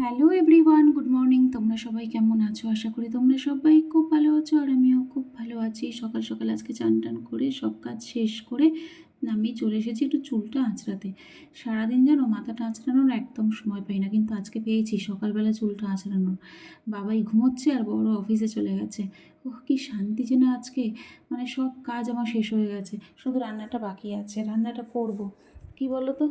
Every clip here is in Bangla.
Hello everyone, good morning. তোমরা সবাই কেমন আছো? আশা করি তোমরা সবাই খুব ভালো আছো আর আমিও খুব ভালো আছি। সকাল সকাল আজকে চান টান করে সব কাজ শেষ করে আমি চলে এসেছি একটু চুলটা আঁচড়াতে। সারাদিন যেন মাথাটা আঁচড়ানোর একদম সময় পাই না, কিন্তু আজকে পেয়েছি সকালবেলা চুলটা আঁচড়ানোর। বাবাই ঘুমোচ্ছে আর বড় অফিসে চলে গেছে। ওহ, কি শান্তি যে না আজকে। মানে সব কাজ আমার শেষ হয়ে গেছে। শুধু রান্নাটা বাকি আছে, রান্নাটা করব। কি বলো তো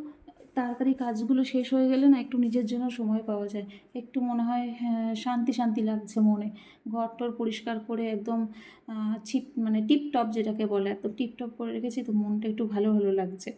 তাড়াতাড়ি কাজগুলো শেষ হয়ে গেলে না একটু নিজের জন্য সময় পাওয়া যায়। একটু মনে হয় হ্যাঁ, শান্তি শান্তি লাগছে মনে। ঘর টর পরিষ্কার করে একদম ছিপ মানে টিপটপ যেটাকে বলে একদম টিপটপ করে রেখেছি তো মনটা একটু ভালো ভালো লাগছে।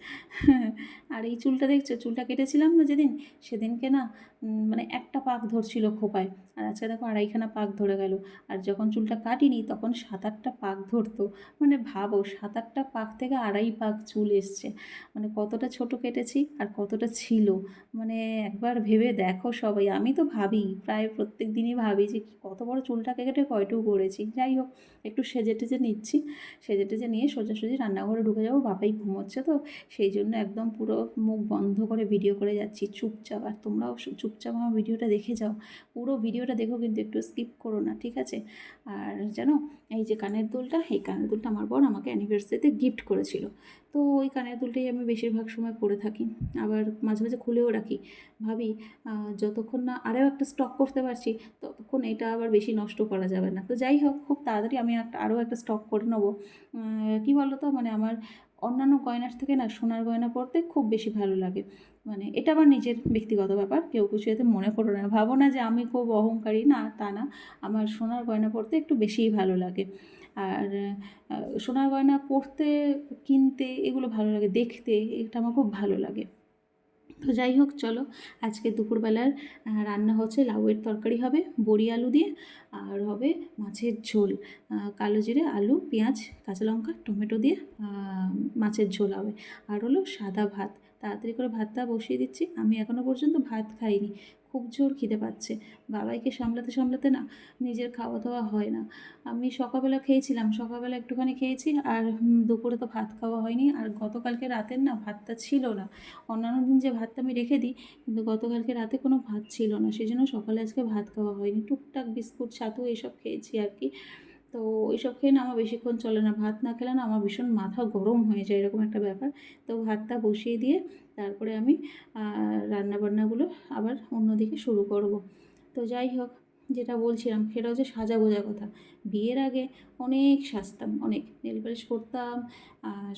আর এই চুলটা দেখছ? চুলটা কেটেছিলাম না যেদিন? সেদিনকে না মানে একটা পাক ধরছিল খোপায়। আর আজকে দেখো আড়াইখানা পাক ধরে গেল। আর যখন চুলটা কাটিনি তখন সাত আটটা পাক ধরতো। মানে ভাবো সাত আটটা পাক থেকে আড়াই পাক চুল এসছে। মানে কতটা ছোট কেটেছি আর কতটা ছিল। মানে একবার ভেবে দেখো সবাই। আমি তো ভাবি, প্রায় প্রত্যেক দিনই ভাবি যে কত বড় চুলটাকে কেটে কয়টুকু করেছি। যাই হোক, একটু সেজে টেজে নিচ্ছি। সেজে টেজে নিয়ে সোজাসুজি রান্নাঘরে ঢুকে যাব। বাবাই ঘুমোচ্ছে তো। সেই জন্য একদম পুরো মুখ বন্ধ করে ভিডিও করে যাচ্ছি চুপচাপ। আর তোমরাও চুপচাপ আমার ভিডিওটা দেখে যাও। পুরো ভিডিওটা দেখো কিন্তু একটু স্কিপ করো না, ঠিক আছে? আর জানো, এই যে কানের দুলটা, এই কানের দুলটা আমার বর আমাকে অ্যানিভার্সারিতে গিফট করেছিল। তো ওই কানের দুলটাই আমি বেশিরভাগ সময় পরে থাকি। আবার মাঝে মাঝে খুলেও রাখি। ভাবি যতক্ষণ না আরও একটা স্টক করতে পারছি, ততক্ষণ এটা আবার বেশি নষ্ট করা যাবে না। তো যাই হোক, খুব তাড়াতাড়ি আমি একটা, আরও একটা স্টক করে নেব। কী বলো তো মানে আমার অন্যান্য গয়নার থেকে না, সোনার গয়না পরতে খুব বেশি ভালো লাগে। মানে এটা আমার নিজের ব্যক্তিগত ব্যাপার। কেউ কিছু এতে মনে করো না। ভাবো না যে আমি খুব অহংকারী। না, তা না। আমার সোনার গয়না পড়তে একটু বেশিই ভালো লাগে। আর সোনার গয়না পড়তে, কিনতে এগুলো ভালো লাগে। দেখতে এটা আমার খুব ভালো লাগে। তো যাই হোক, চলো। আজকে দুপুরবেলার রান্না হচ্ছে লাউয়ের তরকারি হবে, বড়ি আলু দিয়ে, আর হবে মাছের ঝোল। কালো জিরে, আলু, পেঁয়াজ, কাঁচা লঙ্কা, টমেটো দিয়ে মাছের ঝোল হবে। আর হলো সাদা ভাত। তাড়াতাড়ি করে ভাতটা বসিয়ে দিচ্ছি। আমি এখনও পর্যন্ত ভাত খাইনি। খুব জোর খিদে পাচ্ছে। বাবাইকে সামলাতে সামলাতে না নিজের খাওয়া দাওয়া হয় না। আমি সকালবেলা খেয়েছিলাম, সকালবেলা একটুখানি খেয়েছি আর দুপুরে তো ভাত খাওয়া হয়নি। আর গতকালকে রাতের না ভাতটা ছিল না। অন্যান্য দিন যে ভাতটা আমি রেখে দিই, কিন্তু গতকালকে রাতে কোনো ভাত ছিল না। সেই জন্য সকালে আজকে ভাত খাওয়া হয়নি। টুকটাক বিস্কুট, ছাতু এসব খেয়েছি আর কি। তো ওইসব খেয়ে না আমার বেশিক্ষণ চলে না। ভাত না খেলে না আমার ভীষণ মাথা গরম হয়ে যায় এরকম একটা ব্যাপার। তো ভাতটা বসিয়ে দিয়ে তারপরে আমি রান্নাবান্নাগুলো আবার অন্যদিকে শুরু করব। তো যাই হোক, যেটা বলছিলাম সেটা হচ্ছে সাজা গোজা কথা। বিয়ের আগে অনেক সাজতাম, অনেক। নেল পালিশ করতাম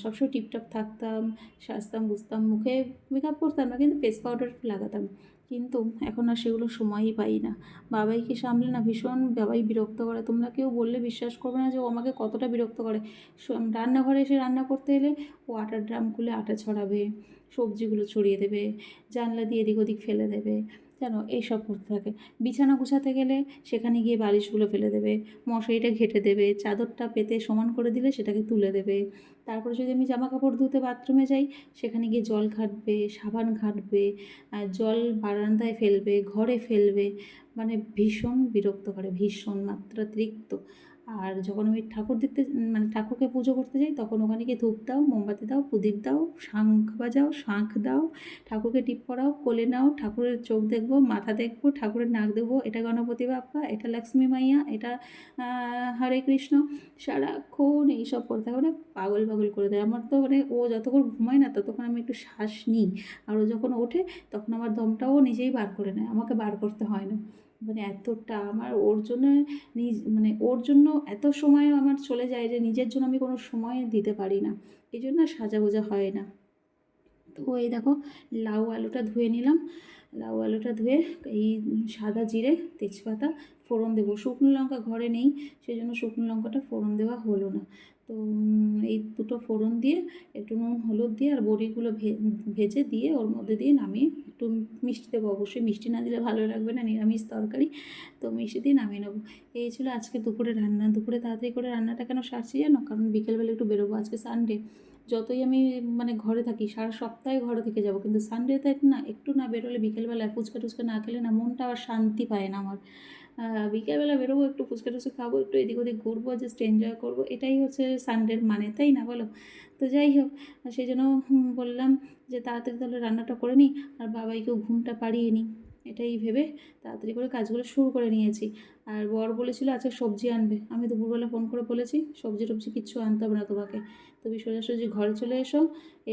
সবসময় টিপটপ থাকতাম, সাজতাম বুঝতাম মুখে মেকআপ করতাম না, কিন্তু ফেস পাউডার লাগাতাম। কিন্তু এখন আর সেগুলো সময়ই পাই না। বাবাইকে সামলে না, ভীষণ বাবাই বিরক্ত করে। তোমরা কেউ বললে বিশ্বাস করবে না যে ও আমাকে কতটা বিরক্ত করে। রান্নাঘরে এসে রান্না করতে এলে ও আটার ড্রাম খুলে আটা ছড়াবে, সবজিগুলো ছড়িয়ে দেবে, জানলা দিয়ে এদিক ওদিক ফেলে দেবে। জানো এইসব করতে থাকে। বিছানা গুছাতে গেলে সেখানে গিয়ে বালিশগুলো ফেলে দেবে, মশারিটা ঘেটে দেবে, চাদরটা পেতে সমান করে দিলে সেটাকে তুলে দেবে। তারপরে যদি আমি জামা কাপড় ধুতে বাথরুমে যাই, সেখানে গিয়ে জল ঘাটবে, সাবান ঘাটবে জল বারান্দায় ফেলবে, ঘরে ফেলবে মানে ভীষণ বিরক্ত করে ভীষণ মাত্রাতিরিক্ত। আর যখন আমি ঠাকুর দেখতে মানে ঠাকুরকে পুজো করতে যাই, তখন ওখানে গিয়ে ধূপ দাও, মোমবাতি দাও, প্রদীপ দাও শাঁখ বাজাও, শাঁখ দাও, ঠাকুরকে টিপ পরাও, কোলে নাও, ঠাকুরের চোখ দেখব, মাথা দেখব, ঠাকুরের নাক দেখব এটা গণপতি বাপ্পা, এটা লক্ষ্মী মাইয়া, এটা হরে কৃষ্ণ, সারাক্ষণ এইসব করতে থাকে মানে পাগল পাগল করে দেয় আমার তো মানে ও যতক্ষণ ঘুমায় না, ততক্ষণ আমি একটু শ্বাস নিই। আর ও যখন ওঠে, তখন আমার দমটাও নিজেই বার করে নেয়, আমাকে বার করতে হয় না। মানে এতটা আমার ওর জন্য নিজ মানে ওর জন্য এত সময় আমার চলে যায় যে নিজের জন্য আমি কোনো সময় দিতে পারি না। এই জন্য সাজা গোজা হয় না। তো এই দেখো, লাউ আলুটা ধুয়ে নিলাম। লাউ আলুটা ধুয়ে এই সাদা জিরে, তেজপাতা, ফোড়ন দেবো। শুকনো লঙ্কা ঘরে নেই, সেই জন্য শুকনো লঙ্কাটা ফোড়ন দেওয়া হলো না। তো এই দুটো ফোড়ন দিয়ে, একটু নুন, হলুদ দিয়ে আর বড়িগুলো ভেজে দিয়ে ওর মধ্যে দিয়ে নামিয়ে, একটু মিষ্টি দেবো। অবশ্যই মিষ্টি না দিলে ভালো লাগবে না, নিরামিষ তরকারি। তো মিষ্টি দিয়ে নামিয়ে নেব। এই ছিল আজকে দুপুরে রান্না। দুপুরে তাড়াতাড়ি করে রান্নাটা কেন সারছি জানো? কারণ বিকেলবেলা একটু বেরোবো। আজকে সানডে যতই আমি মানে ঘরে থাকি, সারা সপ্তাহে ঘরে থেকে যাব। কিন্তু সানডেতে না, একটু না বেরোলে বিকেলবেলায় ফুচকা টুচকা না খেলে না মনটা আবার শান্তি পায় না আমার। বিকেলবেলা বেরোবো, একটু ফুচকা টুচকা খাব, একটু এদিক ওদিক ঘুরবো জাস্ট এনজয় করব। এটাই হচ্ছে সানডের মানে তাই না বলো? তো যাই হোক সেই জন্য বললাম যে তাড়াতাড়ি তাহলে রান্নাটা করে নিই আর বাবাইকেও ঘুমটা পাড়িয়ে নিই এটাই ভেবে তাড়াতাড়ি করে কাজগুলো শুরু করে নিয়েছি। আর বর বলেছিল আজকে সবজি আনবে। আমি দুপুরবেলা ফোন করে বলেছি, সবজি টবজি কিচ্ছু আনতে হবে না তোমাকে। তুমি সোজাসুজি ঘরে চলে এসো,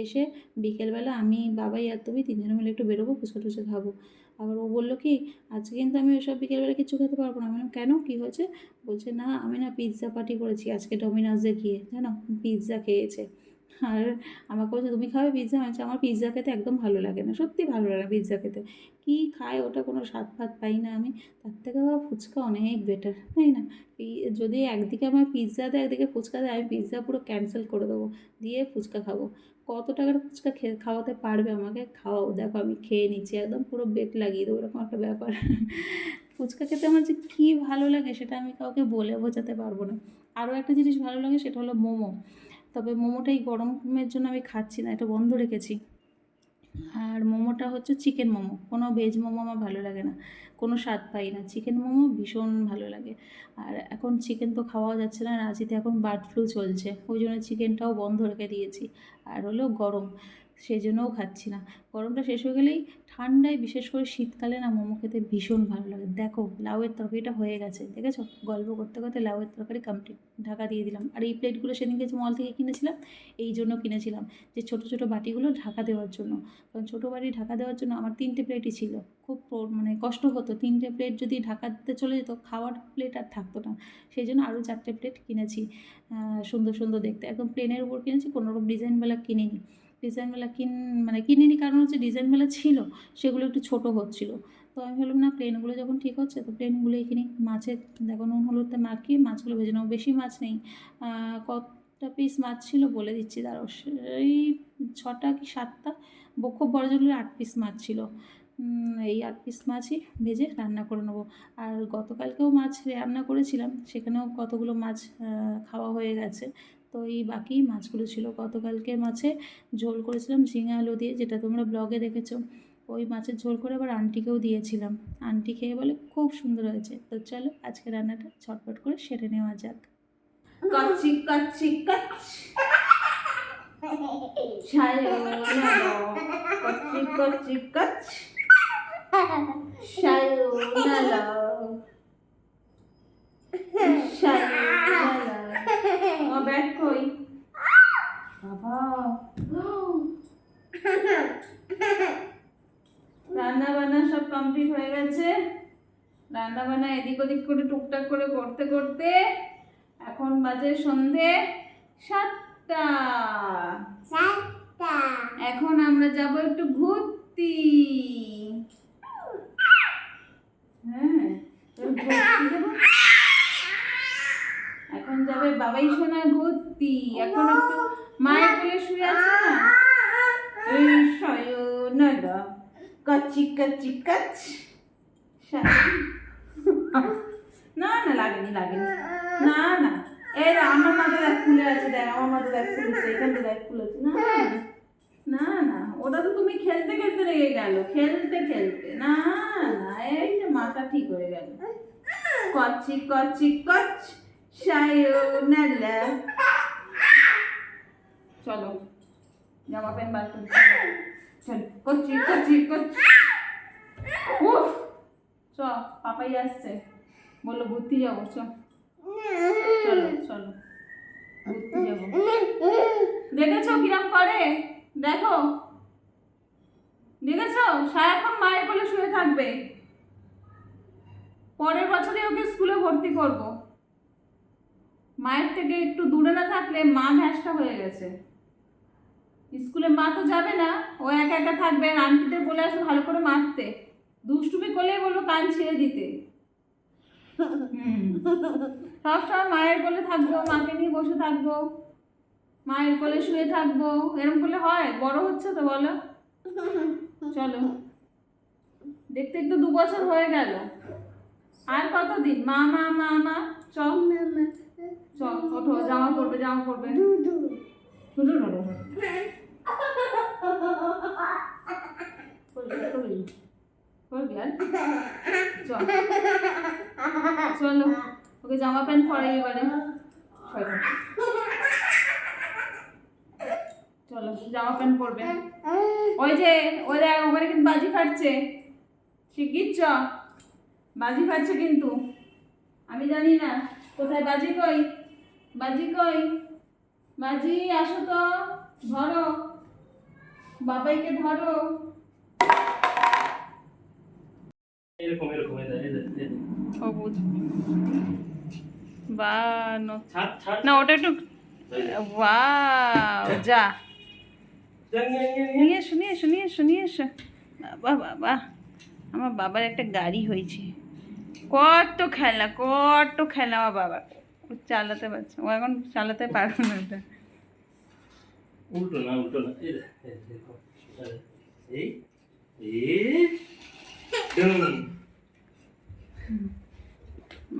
এসে বিকেলবেলা আমি, বাবাই আর তুমি তিনজনে মিলে একটু বেরোবো, ফুচকা টুচকা খাব। আবার ও বলল কি, আজকে কিন্তু আমি ওসব বিকেলবেলা কিছু খেতে পারব না। আমি কেন? কী হয়েছে? বলছে, না, আমি না পিৎজা পার্টি করেছি আজকে ডমিনোজে গিয়ে, জানো? পিৎজা খেয়েছে। আর আমাকে বলছে, তুমি খাবে পিৎজা আমি আমার পিৎজা খেতে একদম ভালো লাগে না, সত্যি ভালো লাগে না পিৎজা খেতে। কী খায় ওটা? কোনো স্বাদ ফাদ পাই না আমি। তার থেকে আবার ফুচকা অনেক বেটার তাই না? যদি একদিকে আমার পিৎজা দেয়, একদিকে ফুচকা দেয়, আমি পিৎজা পুরো ক্যান্সেল করে দেবো, দিয়ে ফুচকা খাব। কত টাকার ফুচকা খেয়ে খাওয়াতে পারবে আমাকে? খাওয়াও দেখো আমি খেয়ে নিচ্ছি, একদম পুরো বেট লাগিয়ে দেবো, এরকম একটা ব্যাপার। ফুচকা খেতে আমার যে কী ভালো লাগে সেটা আমি কাউকে বলে বোঝাতে পারব না। আরও একটা জিনিস ভালো লাগে সেটা হলো মোমো। তবে মোমোটা এই গরমের জন্য আমি খাচ্ছি না, এটা বন্ধ রেখেছি। আর মোমোটা হচ্ছে চিকেন মোমো। কোনো ভেজ মোমো আমার ভালো লাগে না। কোনো স্বাদ পাই না। চিকেন মোমো ভীষণ ভালো লাগে। আর এখন চিকেন তো খাওয়াও যাচ্ছে না। রাঁচিতে এখন বার্ড ফ্লু চলছে। ওই জন্য চিকেনটাও বন্ধ রেখে দিয়েছি। আর হলো গরম। সেই জন্যও খাচ্ছি না। গরমটা শেষ হয়ে গেলেই ঠান্ডায় বিশেষ করে শীতকালে না মোমো খেতে ভীষণ ভালো লাগে। দেখো, লাউয়ের তরকারিটা হয়ে গেছে, দেখেছ? গল্প করতে করতে লাউয়ের তরকারি কমপ্লিট ঢাকা দিয়ে দিলাম। আর এই প্লেটগুলো সেদিনকে যে মল থেকে কিনেছিলাম, এই জন্য কিনেছিলাম। যে ছোটো ছোটো বাটিগুলো ঢাকা দেওয়ার জন্য। কারণ ছোটো বাটি ঢাকা দেওয়ার জন্য আমার তিনটে প্লেটই ছিল। খুব মানে কষ্ট হতো। তিনটে প্লেট যদি ঢাকা দিতে চলে যেত, খাওয়ার প্লেট আর থাকতো না। সেই জন্য আরও চারটে প্লেট কিনেছি সুন্দর সুন্দর দেখতে। একদম প্লেনের উপর কিনেছি কোনো রকম ডিজাইনওয়ালা কিনিনি। ডিজাইনওয়ালা কিন মানে কিনিনি কারণ হচ্ছে ডিজাইনওয়ালা ছিল, সেগুলো একটু ছোটো হচ্ছিল। তো আমি ভাবলাম, না প্লেনগুলো যখন ঠিক হচ্ছে, তো প্লেনগুলোই কিনি মাছের দেখো নুন হলুদতে মাখিয়ে মাছগুলো ভেজে নেব। বেশি মাছ নেই। কতটা পিস মাছ ছিল বলে দিচ্ছি, দাঁড়াও। সেই ছটা কি সাতটা? বক্ষ বড় জলের আট পিস মাছ ছিল। এই আট পিস মাছই ভেজে রান্না করে নেব। আর গতকালকেও মাছ রান্না করেছিলাম, সেখানেও কতগুলো মাছ খাওয়া হয়ে গেছে। তো এই বাকি মাছগুলো ছিল। গতকালকে মাছে ঝোল করেছিলাম ঝিঙে আলু দিয়ে, যেটা তোমরা ব্লগে দেখেছ। ওই মাছের ঝোল করে আবার আন্টিকেও দিয়েছিলাম। আন্টি খেয়ে বলে, খুব সুন্দর হয়েছে। তো চলো, আজকে রান্নাটা ছটপট করে সেরে নেওয়া যাক। কাচ্চি কাচ্চি, কাচ্চ। সায়োনারা কাচ্চি কাচ্চি, কাচ্চ। সায়োনারা সায়োনারা আমার ব্যাগ কই? বাবা। রান্না বান্না সব কমপ্লিট হয়ে গেছে। রান্না বান্না এদিক ওদিক করে টুকটাক করে করতে করতে এখন বাজে সন্ধে সাতটা। এখন আমরা যাব একটু ঘুরতে হ্যাঁ এবার ঘুরতে যাব। এখন যাবে বাবাই সোনা ঘুরতি এখন একটু মায়ের কোলে শুয়ে আছে না? এই সয়নারা কাচি কাচি কাচ। না না লাগেনি লাগেনি। না না। এই রে, আমার মাথা দেখ ফুলে আছে দেখ আমার মাথা দেখ ফুলেছে এখানটা দেখ ফুলেছে না না না। ওটা তো তুমি খেলতে খেলতে লেগে গেল। খেলতে খেলতে। না না এই মাথা ঠিক হয়ে গেল। কচি কচি কচ। সায়োনালা চলো জামা প্যান্ট বার চল কচি কচি কচি উফ চ পাপাই আসছে বলল ঘুরতে যাব চ চলো চলো ঘুরতে যাব দেখেছ কিরম করে দেখো দেখেছ সারাক্ষণ মায়ের কোলে শুয়ে থাকবে। পরের বছরে ওকে স্কুলে ভর্তি করব। মায়ের থেকে একটু দূরে না থাকলে মা ঘ্যাসটা হয়ে গেছে। স্কুলে মা তো যাবে না, ও একা একা থাকবে, আন্টিদের বলে আসো ভালো করে মারতে। দুষ্টুমি করলে বলব কান ছেড়ে দিতে। সবসময় মায়ের কোলে থাকব, মাকে নিয়ে বসে থাকব, মায়ের কোলে শুয়ে থাকব। এরকম করলে হয়? বড় হচ্ছে তো বলো। চলো। দেখতে একটু দু বছর হয়ে গেল। আর কতদিন? মা মা মা মা, চল। ওঠো জামা পরবে জামা পরবে? চল। ওকে জামা প্যান্ট পরাই এবারে। চলো, জামা প্যান্ট পরবে। ওই যে, ওই দেখ, ওখানে কিন্তু বাজি ফাটছে। শিগগির চ। বাজি পাচ্ছে কিন্তু। আমি জানি না, কোথায় বাজি কই। বাজি কই? বাজি আসো তো ধরো। বাবাইকে ধরো। এরকম এরকম। ও ন- ওটা একটু ওয়াও যা। যা, নিয়ে আয়, নিয়ে আয়, নিয়ে। আয়। নিয়ে এসো নিয়ে এসো নিয়ে এসো নিয়ে এসো। বাবা বাবা। আমার বাবার একটা গাড়ি হয়েছে। কত খেলা কত খেলা আমার বাবা ও চালাতে পারছে ও এখন চালাতে পারবে না ওটা উল্টো না উল্টো না। এই।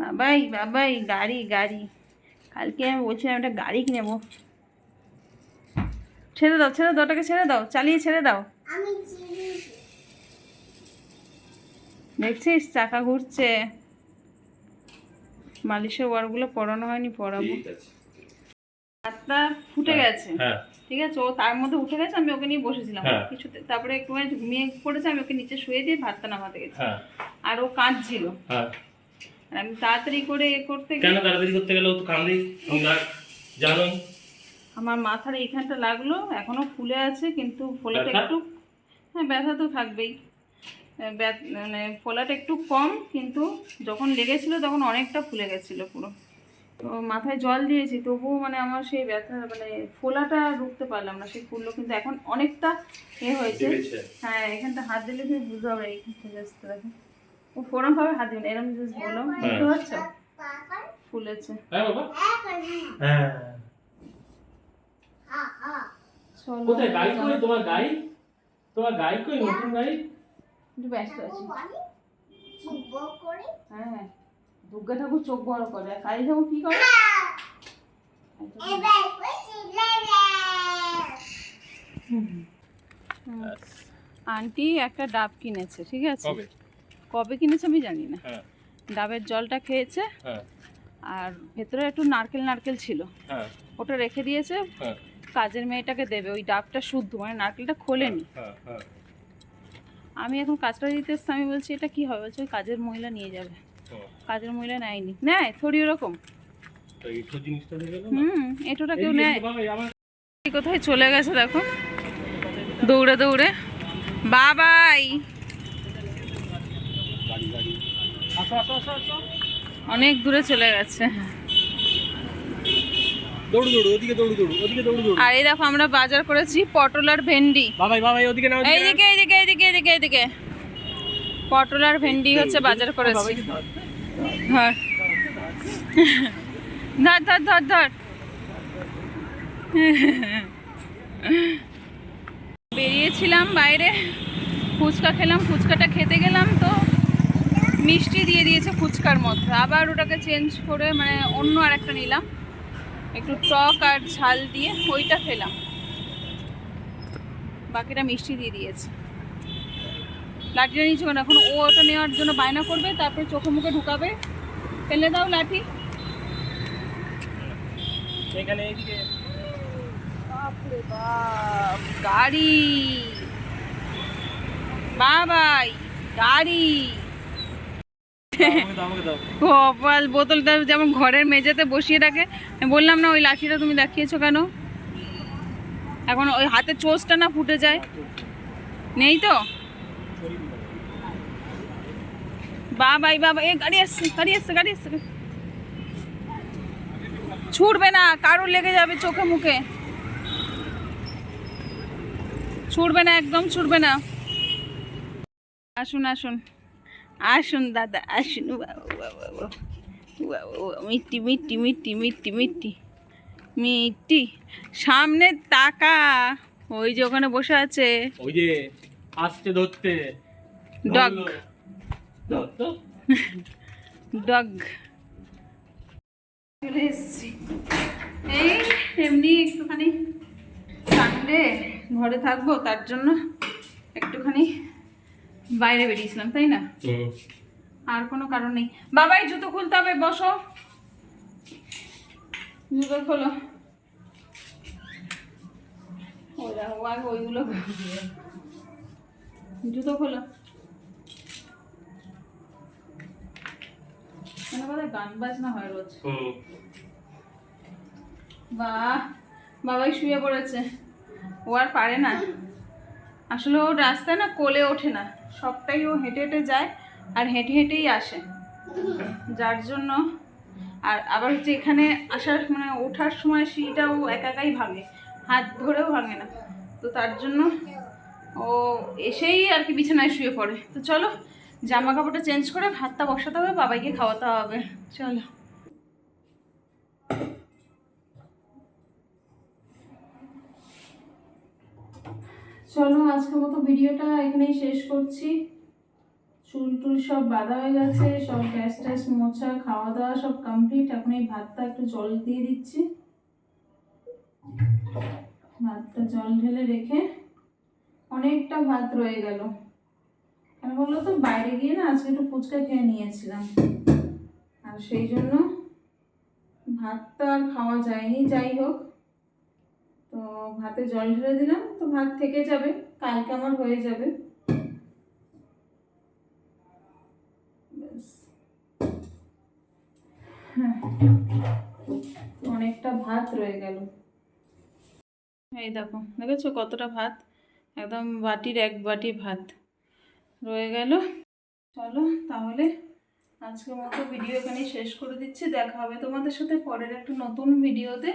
বাবাই বাবাই গাড়ি গাড়ি। কালকে আমি বলছিলাম একটা গাড়ি কিনেবো। ছেড়ে দাও ছেড়ে দাও ওটাকে ছেড়ে দাও চালিয়ে ছেড়ে দাও। দেখছিস চাকা ঘুরছে। মালিশের ওয়ারগুলো পরানো হয়নি পরাবো হাতটা ফুটে গেছে। হ্যাঁ। ঠিক আছে ও তার মধ্যে উঠে গেছে আমি ওকে নিয়ে বসেছিলাম। হ্যাঁ। কিছুতে তারপরে একটুখানি ঘুমিয়ে পড়েছে আমি ওকে নিচে শুয়ে দিয়ে ভাতটা নামাতে গেছি। হ্যাঁ। আর ও কাঁদছিল। হ্যাঁ। আর আমি তাড়াতাড়ি করে এ করতে কেন তাড়াতাড়ি করতে গেলে ও তো আমরা জানো? আমার মাথার এইখানটা লাগল এখনও ফুলে আছে কিন্তু ফোলাটা? একটু হ্যাঁ ব্যথা তো থাকবেই। মানে ফোলাটা একটু কম কিন্তু যখন লেগেছিল তখন অনেকটা ফুলে গেছিল পুরো। তো মাথায় জল দিয়েছি তবুও মানে আমার সেই ব্যথা মানে ফোলাটা রুখতে পারলাম না সেই ফুললো কিন্তু এখন অনেকটা এ হয়েছে। হ্যাঁ এখানটা হাত দিলে তুমি বুঝতে পারবে এইখানটা জাস্ট দেখো। ও ফোরম ভাবে হাত দিবে না এরকম জাস্ট বলো। বুঝতে পারছ? ফুলেছে। হ্যাঁ হ্যাঁ। চলো কোথায়? গাড়ি কই? তোমার গাড়ি তোমার গাড়ি কই? নতুন গাড়ি একটু ব্যস্ত আছি। হ্যাঁ হ্যাঁ দুর্গা ঠাকুর চোখ বড় করে। কালী ঠাকুর কি করে? আন্টি একটা ডাব কিনেছে ঠিক আছে? কবে? কিনেছে আমি জানি না। হ্যাঁ। ডাবের জলটা খেয়েছে হ্যাঁ। আর ভেতরে একটু নারকেল নারকেল ছিল। হ্যাঁ। ওটা রেখে দিয়েছে হ্যাঁ। কাজের মেয়েটাকে দেবে। ওই ডাবটা শুদ্ধ মানে নারকেলটা খোলেনি। হ্যাঁ হ্যাঁ। আমি এখন কাজটা দিতে এসছি আমি বলছি এটা কি হবে? বলছে কাজের মহিলা নিয়ে যাবে। কাজের মহিলা নেয়নি। নেয় থরি ওরকম। হুম এটোটা কেউ নেয়। কোথায় চলে গেছে দেখো। দৌড়ে দৌড়ে। বাবাই! অনেক দূরে চলে গেছে। আর এই দেখো আমরা বাজার করেছি পটল আর ভেন্ডি। এইদিকে এইদিকে এইদিকে এইদিকে পটল আর ভেন্ডি হচ্ছে বাজার করেছি। ধর। ধর ধর ধর ধর। বেরিয়েছিলাম বাইরে। ফুচকা খেলাম, ফুচকাটা খেতে গেলাম তো। মিষ্টি দিয়ে দিয়েছে ফুচকার মধ্যে। আবার ওটাকে চেঞ্জ করে মানে অন্য আর একটা নিলাম। একটু টক আর ঝাল দিয়ে ওইটা খেলাম। বাকিটা মিষ্টি দিয়ে দিয়েছে। লাঠিটা নিয়েছে কেন এখন ও ওটা নেওয়ার জন্য বায়না করবে তারপরে চোখে মুখে ঢুকাবে। ফেলে দাও লাঠি। এখানে এইদিকে বাপরে বাপ গাড়ি। বাবাই গাড়ি। কপাল বোতলটা যেমন ঘরের মেঝেতে বসিয়ে রাখে। বললাম না ওই লাঠিটা তুমি দেখিয়েছো কেন? এখন ওই হাতে চোচটা না ফুটে যায়। নেই তো? বাবাই বাবা এ গাড়ি আসছে গাড়ি আসছে গাড়ি আসছে। ছুটবে না কারোর লেগে যাবে চোখে মুখে। ছুটবে না একদম ছুটবে না। আসুন আসুন। আসুন দাদা আসুন। মিষ্টি মিষ্টি মিষ্টি মিষ্টি মিষ্টি মিষ্টি সামনে তাকা। ওই যে ওখানে বসে আছে। ওই যে আসছে ধরতে। ডগ। ডগ চলে এসছি। এই এমনি একটুখানি সানডে ঘরে থাকব তার জন্য একটুখানি বাইরে বেরিয়েছিলাম তাই না? আর কোনো কারণ নেই। বাবাই জুতো খুলতে হবে বসো। জুতো খোলো। ওইগুলো জুতো খোলো। বোধহয় গান বাজনা হয় রোজ। বাহ বাবাই শুয়ে পড়েছে। ও আর পারে না। আসলে ও রাস্তায় না কোলে ওঠে না। সবটাই ও হেঁটে হেঁটে যায় আর হেঁটে হেঁটেই আসে। যার জন্য আর আবার হচ্ছে এখানে আসার মানে ওঠার সময় সিঁড়িটা ও একা একাই ভাঙে। হাত ধরেও ভাঙে না। তো তার জন্য ও এসেই আর কি বিছানায় শুয়ে পড়ে। তো চলো জামা কাপড়টা চেঞ্জ করে ভাতটা বসাতে হবে, বাবাইকে খাওয়াতে হবে। চলো। চলো, আজকের মতো ভিডিওটা এখানেই শেষ করছি। চুল টুল সব বাঁধা হয়ে গেছে, সব গ্যাস ট্যাস মোছা খাওয়া দাওয়া সব কমপ্লিট এখন এই ভাতটা একটু জল দিয়ে দিচ্ছি। ভাতটা জল ঢেলে রেখে অনেকটা ভাত রয়ে গেল। বলল তো বাইরে গিয়ে না আজকে একটু ফুচকা খেয়ে নিয়েছিলাম। আর সেই জন্য ভাতটা আর খাওয়া যায়নি, যাই হোক। তো ভাতে জল ঢেলে দিলাম, তো ভাত থেকে যাবে, কালকে আমার হয়ে যাবে। হ্যাঁ অনেকটা ভাত রয়ে গেল। এই দেখো, দেখেছ কতটা ভাত? একদম বাটির এক বাটি ভাত। রয়ে গেল। চলো তাহলে আজকের মতো ভিডিও এখানে শেষ করে দিচ্ছি। দেখা হবে তোমাদের সাথে পরের একটা নতুন ভিডিওতে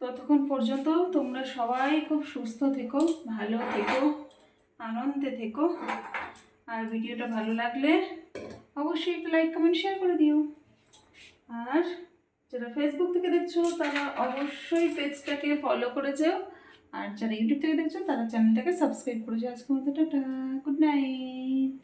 ততক্ষণ পর্যন্ত তোমরা সবাই খুব সুস্থ থেকো, ভালো থেকো, আনন্দে থেকো। আর ভিডিওটা ভালো লাগলে অবশ্যই একটু লাইক কমেন্ট শেয়ার করে দিও। আর যারা ফেসবুক থেকে দেখছ, তারা অবশ্যই পেজটাকে ফলো করে যেও। আর যারা ইউটিউব থেকে দেখছ তারা চ্যানেলটাকে সাবস্ক্রাইব করেছে আজকের মতো টাটা গুড নাইট